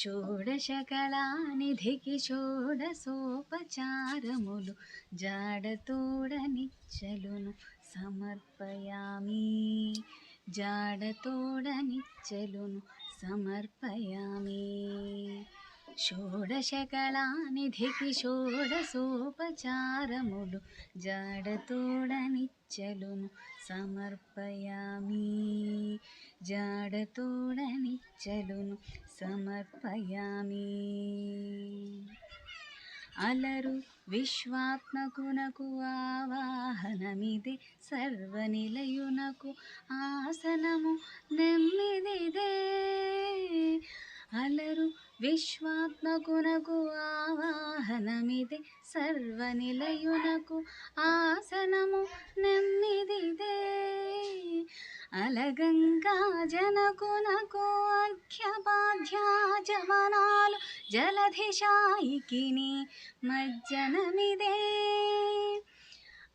షోడశకళానిధికి షోడసోపచారములు జాడతోడనిచ్చలును సమర్పయామి. జాడతోడనిచ్చలును సమర్పయామి. షోడశకళానిధికి షోడసోపచారములు జాడతోడనిచ్చలును సమర్పయామి. జాడతోడనిచ్చలును సమర్పయామి. అలరు విశ్వాత్మకునకు ఆవాహనమిది సర్వనిలయునకు ఆసనము నెమ్మిదిదే. అలరు విశ్వాత్మకునకు ఆవాహనమిది సర్వనిలయునకు ఆసనము నెమ్మిదిదే. అలగంగా జనకునకు అర్ఘ్యపాధ్యాజమనాలు జలధిశాయికిని మజ్జనమిదే.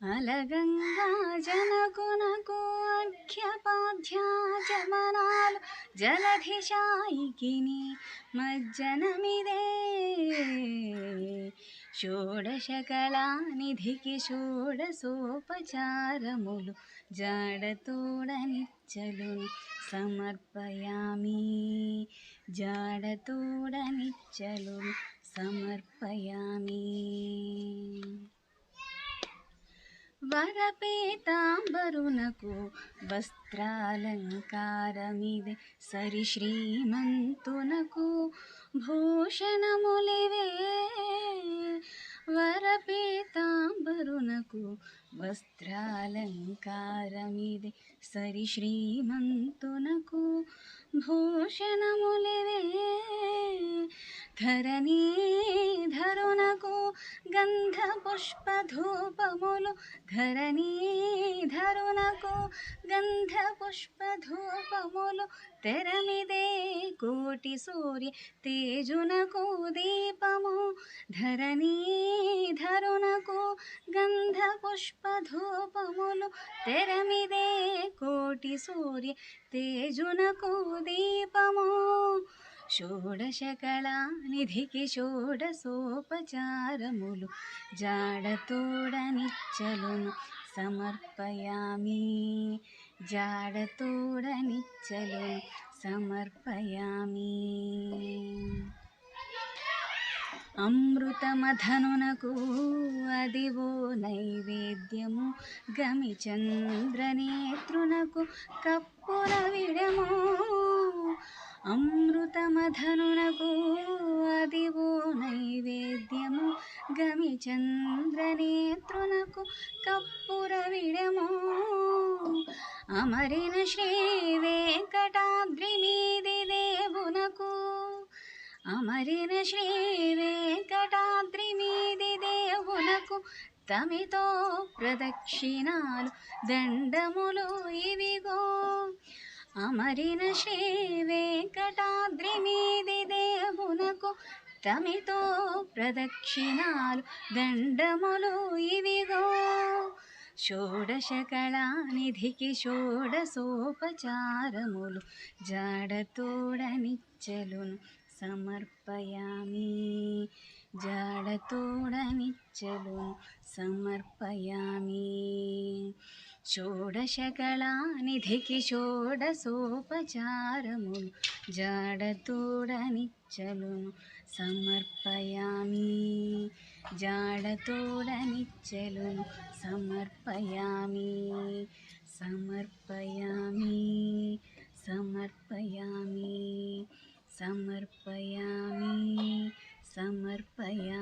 అలగంగా జనకునకు అర్ఘ్యపాధ్యాజమనాలు జలధిశాయికిని మజ్జనమిదే షోడశకళానిధికి షోడసోపచారములు జాడతోడనిచ్చలును సమర్పయామి జాడతోడనిచ్చలును సమర్పయామి వరపేతాంబరునకు వస్త్రాలంకారమిదే. సరి శ్రీమంతునకు భూషణములివే వరపేతాంబరునకు వస్త్రాలంకారమిది సరి శ్రీమంతునకు భూషణములివే ధరణీధరునకు గంధ పుష్ప ధూపములు ధరణీధరునకు గంధ పుష్ప ధూపములు తెరమిదే కోటి సూర్య తేజునకు దీపము ధరణీధరునకు గంధ పుష్పధూపములు తెరమిదే కోటి సూర్య తేజునకు దీపము. షోడశకళానిధికి షోడసోపచారములు జాడతోడనిచ్చలును సమర్పయామి. జాడతోడనిచ్చలును సమర్పయామి. అమృతమధనునకు అదివో నైవేద్యము. గమిచంద్రనేత్రునకు కప్పుల విడము. అమృతమధనునకు అదివో నైవేద్యము. గమిచంద్రనేత్రునకు కప్పుర విడము. అమరిన శ్రీ వెంకటాద్రి మీది దేవునకు అమరిన శ్రీ వెంకటాద్రి మీది దేవునకు తమితో ప్రదక్షిణాలు దండములు ఇవిగో. అమరిన శ్రీ వెంకటాద్రి మీది దేవునకు తమితో ప్రదక్షిణాలు దండములు ఇవిగో. షోడశకళానిధికి షోడశోపచారములు జాడతోడనిచ్చలును సమర్పయామి. జాడతోడనిచ్చలు సమర్పయామి. షోడశకళానిధికి షోడసోపచారములు జాడతోడనిచ్చలు సమర్పయామి. జాడతోడనిచ్చలు సమర్పయామి. సమర్పయామి. సమర్పయామి. समर्पयामि समर्पयामि